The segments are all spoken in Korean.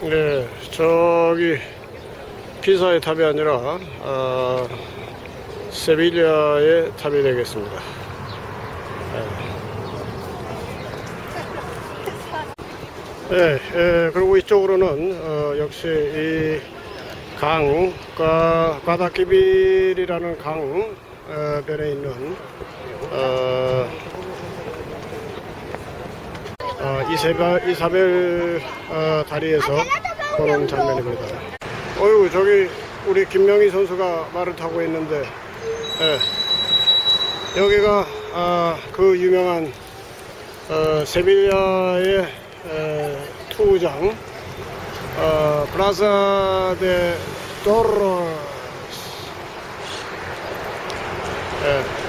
네, 저기 피사의 탑이 아니라 아, 세빌리아의 탑이 되겠습니다. 네, 예, 그리고 이쪽으로는 어, 역시 이 강, 과, 과다키빌이라는 강 어, 변에 있는 어, 어, 이세바, 이사벨 어, 다리에서 보는 장면입니다. 어유 저기 우리 김명희 선수가 말을 타고 있는데 예, 여기가 아, 그 유명한 어, 세빌리아의 에, 투구장 어, 플라자 데 토로스 예.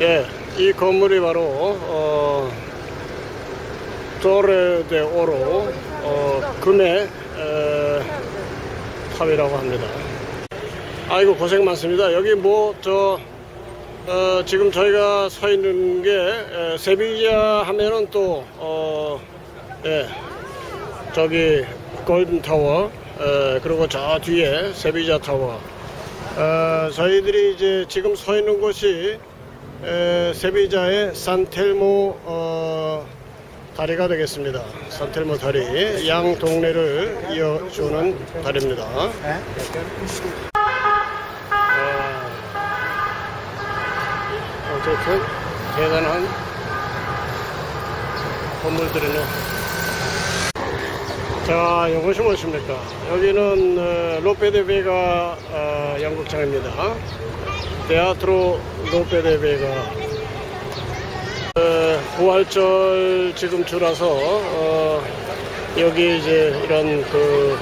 예, 이 건물이 바로 어, 토레 데 오로 어, 금의 에, 탑이라고 합니다. 아이고 고생 많습니다. 여기 뭐저 어, 지금 저희가 서 있는 게 에, 세비야 하면은 또 어, 예, 저기 골든 타워 에, 그리고 저 뒤에 세비자 타워 어, 저희들이 이제 지금 서 있는 곳이 에, 세비자의 산텔모 어, 다리가 되겠습니다. 산텔모 다리 양 동네를 이어주는 다리입니다. 아, 어쨌든 대단한 건물들이네. 자, 이것이 무엇입니까? 여기는 어, 로페데베가 어, 양극장입니다. 테아트로 로페데베가 어, 부활절 지금 주라서 어, 여기 이제 이런 그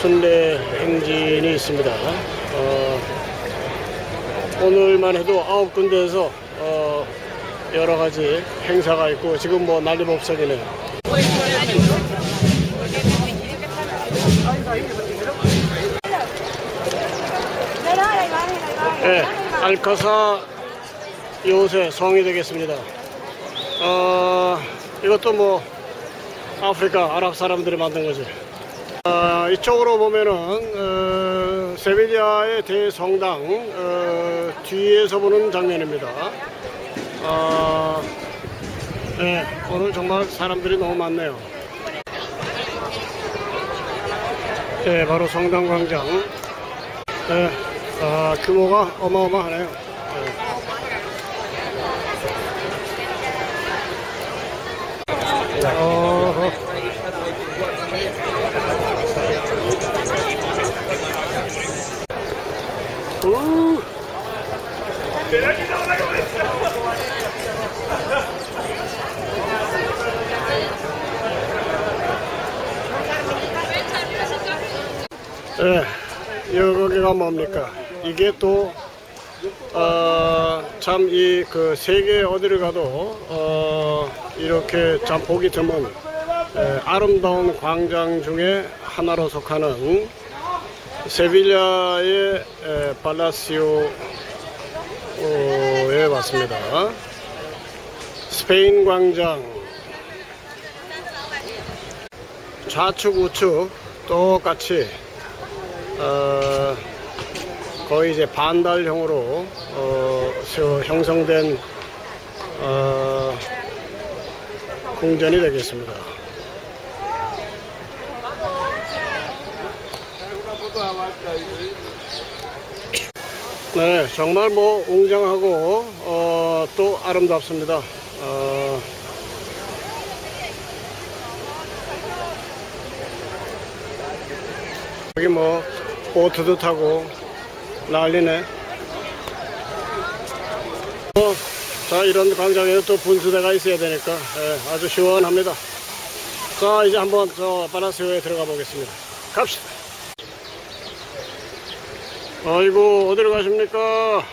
순례 행진이 있습니다. 어, 오늘만 해도 아홉 군데에서 어, 여러 가지 행사가 있고 지금 뭐 난리법석이네요. 예, 알카사 요새 성이 되겠습니다. 어, 이것도 뭐 아프리카 아랍 사람들이 만든 거지. 어, 이쪽으로 보면은 어, 세비리아의 대성당 어, 뒤에서 보는 장면입니다. 어, 네, 오늘 정말 사람들이 너무 많네요. 네, 바로 성당 광장. 네, 아, 규모가 어마어마하네요. 네. 우. 예, 여기가 뭡니까? 이게 또, 어, 참, 이, 그, 세계 어디를 가도, 어, 이렇게 참 보기 드문, 에, 아름다운 광장 중에 하나로 속하는 세빌리아의 에, 팔라시오에 왔습니다. 스페인 광장, 좌측 우측 똑같이 어, 거의 이제 반달형으로 어, 형성된 어, 궁전이 되겠습니다. 네, 정말 뭐 웅장하고 어, 또 아름답습니다. 어, 여기 뭐 보트도 타고 난리네. 어, 자 이런 광장에는 또 분수대가 있어야 되니까 예, 아주 시원합니다. 자 이제 한번 저 바나스요에 들어가 보겠습니다. 갑시다. 아이고 어디로 가십니까?